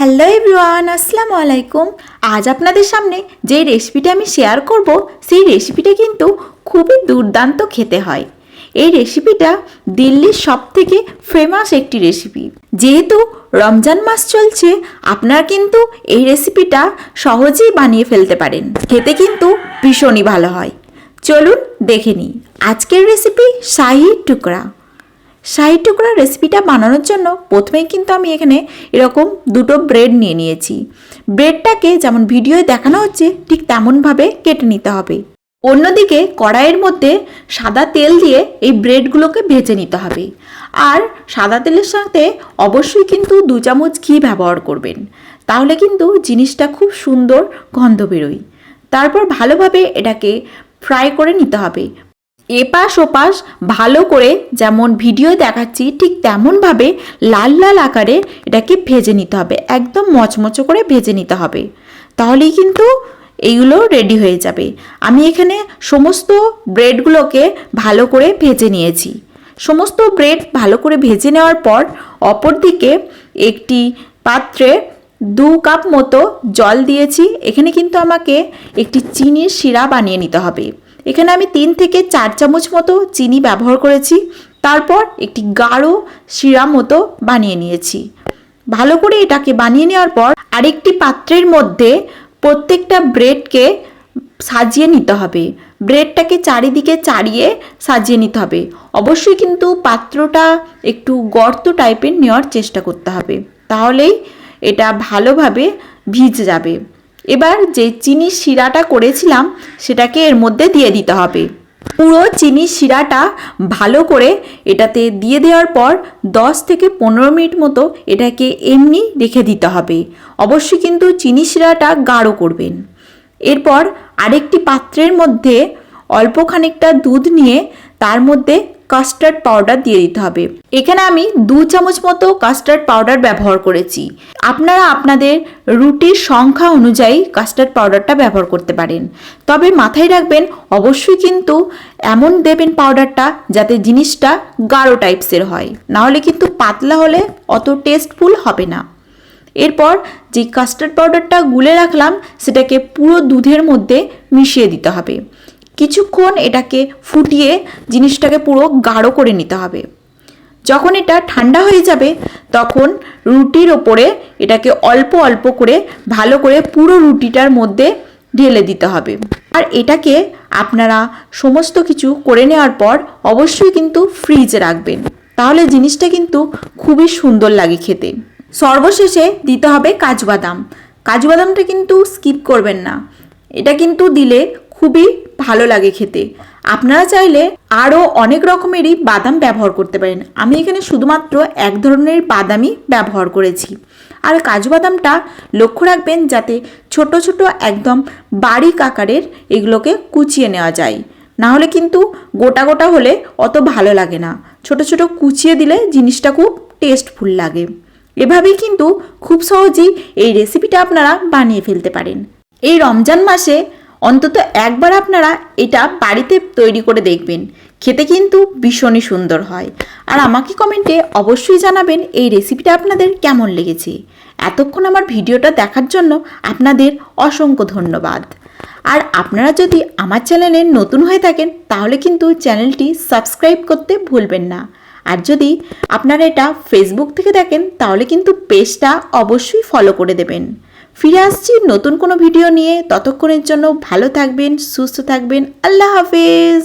Hello everyone আসসালামু আলাইকুম। আজ আপনাদের সামনে যে রেসিপিটা আমি শেয়ার করব, সেই রেসিপিটা কিন্তু খুবই দুর্দান্ত খেতে হয়। এই রেসিপিটা দিল্লির সব থেকে ফেমাস একটি রেসিপি যেহেতু রমজান মাস চলছে, আপনারা কিন্তু এই রেসিপিটা সহজেই বানিয়ে ফেলতে পারেন। খেতে কিন্তু ভীষণই ভালো হয়। চলুন দেখে নিই। আজকের রেসিপি শাহি টুকরা। শাহি টুকরা রেসিপিটা বানানোর জন্য প্রথমেই কিন্তু আমি এখানে এরকম দুটো ব্রেড নিয়ে নিয়েছি। ব্রেডটাকে যেমন ভিডিওয়ে দেখানো হচ্ছে, ঠিক তেমনভাবে কেটে নিতে হবে। অন্যদিকে কড়াইয়ের মধ্যে সাদা তেল দিয়ে এই ব্রেডগুলোকে ভেজে নিতে হবে। আর সাদা তেলের সাথে অবশ্যই কিন্তু দু চামচ ঘি ব্যবহার করবেন। তাহলে কিন্তু জিনিসটা খুব সুন্দর গন্ধ বেরোয়। তারপর ভালোভাবে এটাকে ফ্রাই করে নিতে হবে। এপাশ ওপাশ ভালো করে যেমন ভিডিও দেখাচ্ছি, ঠিক তেমনভাবে লাল লাল আকারে এটাকে ভেজে নিতে হবে, একদম মচমচো করে ভেজে নিতে হবে। তাহলেই কিন্তু এইগুলো রেডি হয়ে যাবে। আমি এখানে সমস্ত ব্রেডগুলোকে ভালো করে ভেজে নিয়েছি। সমস্ত ব্রেড ভালো করে ভেজে নেওয়ার পর অপরদিকে একটি পাত্রে দু কাপ মতো জল দিয়েছি। এখানে কিন্তু আমাকে একটি চিনির শিরা বানিয়ে নিতে হবে। এখানে আমি তিন থেকে চার চামচ মতো চিনি ব্যবহার করেছি। তারপর একটি গাঢ় শিরা মতো বানিয়ে নিয়েছি। ভালো করে এটাকে বানিয়ে নেওয়ার পর আরেকটি পাত্রের মধ্যে প্রত্যেকটা ব্রেডকে সাজিয়ে নিতে হবে। ব্রেডটাকে চারিদিকে চাড়িয়ে সাজিয়ে নিতে হবে। অবশ্যই কিন্তু পাত্রটা একটু গর্ত টাইপের নেওয়ার চেষ্টা করতে হবে। তাহলেই এটা ভালোভাবে ভিজে যাবে। এবার যে চিনি শিরাটা করেছিলাম, সেটাকে এর মধ্যে দিয়ে দিতে হবে। পুরো চিনি শিরাটা ভালো করে এটাতে দিয়ে দেওয়ার পর 10 থেকে পনেরো মিনিট মতো এটাকে এমনি রেখে দিতে হবে। অবশ্যই কিন্তু চিনি শিরাটা গাঢ় করবেন। এরপর আরেকটি পাত্রের মধ্যে অল্প খানিকটা দুধ নিয়ে তার মধ্যে কাস্টার্ড পাউডার দিয়ে দিতে হবে। এখানে আমি দু চামচ মতো কাস্টার্ড পাউডার ব্যবহার করেছি। আপনারা আপনাদের রুটির সংখ্যা অনুযায়ী কাস্টার্ড পাউডারটা ব্যবহার করতে পারেন। তবে মাথায় রাখবেন, অবশ্যই কিন্তু এমন দেবেন পাউডারটা যাতে জিনিসটা গাঢ় টাইপসের হয়। নাহলে কিন্তু পাতলা হলে অত টেস্টফুল হবে না। এরপর যে কাস্টার্ড পাউডারটা গুলে রাখলাম, সেটাকে পুরো দুধের মধ্যে মিশিয়ে দিতে হবে। কিছুক্ষণ এটাকে ফুটিয়ে জিনিসটাকে পুরো গাঢ় করে নিতে হবে। যখন এটা ঠান্ডা হয়ে যাবে, তখন রুটির ওপরে এটাকে অল্প অল্প করে ভালো করে পুরো রুটিটার মধ্যে ঢেলে দিতে হবে। আর এটাকে আপনারা সমস্ত কিছু করে নেওয়ার পর অবশ্যই কিন্তু ফ্রিজে রাখবেন। তাহলে জিনিসটা কিন্তু খুবই সুন্দর লাগে খেতে। সর্বশেষে দিতে হবে কাজু বাদাম কাজু বাদামটা কিন্তু স্কিপ করবেন না। এটা কিন্তু দিলে খুবই ভালো লাগে খেতে। আপনারা চাইলে আরও অনেক রকমেরই বাদাম ব্যবহার করতে পারেন। আমি এখানে শুধুমাত্র এক ধরনের বাদামই ব্যবহার করেছি। আর কাজু বাদামটা লক্ষ্য রাখবেন যাতে ছোট ছোট একদম বারিক আকারের এগুলোকে কুচিয়ে নেওয়া যায়। না হলে কিন্তু গোটা গোটা হলে অত ভালো লাগে না। ছোট ছোট কুচিয়ে দিলে জিনিসটা খুব টেস্টফুল লাগে। এভাবেই কিন্তু খুব সহজেই এই রেসিপিটা আপনারা বানিয়ে ফেলতে পারেন। এই রমজান মাসে অন্তত একবার আপনারা এটা বাড়িতে তৈরি করে দেখবেন। খেতে কিন্তু ভীষণই সুন্দর হয়। আর আমাকে কমেন্টে অবশ্যই জানাবেন এই রেসিপিটা আপনাদের কেমন লেগেছে। এতক্ষণ আমার ভিডিওটা দেখার জন্য আপনাদের অসংখ্য ধন্যবাদ। আর আপনারা যদি আমার চ্যানেলে নতুন হয়ে থাকেন, তাহলে কিন্তু চ্যানেলটি সাবস্ক্রাইব করতে ভুলবেন না। আর যদি আপনারা এটা ফেসবুক থেকে দেখেন, তাহলে কিন্তু পেজটা অবশ্যই ফলো করে দেবেন। ফিরে আসছি নতুন কোনো ভিডিও নিয়ে। ততক্ষণের জন্য ভালো থাকবেন, সুস্থ থাকবেন। আল্লাহ হাফেজ!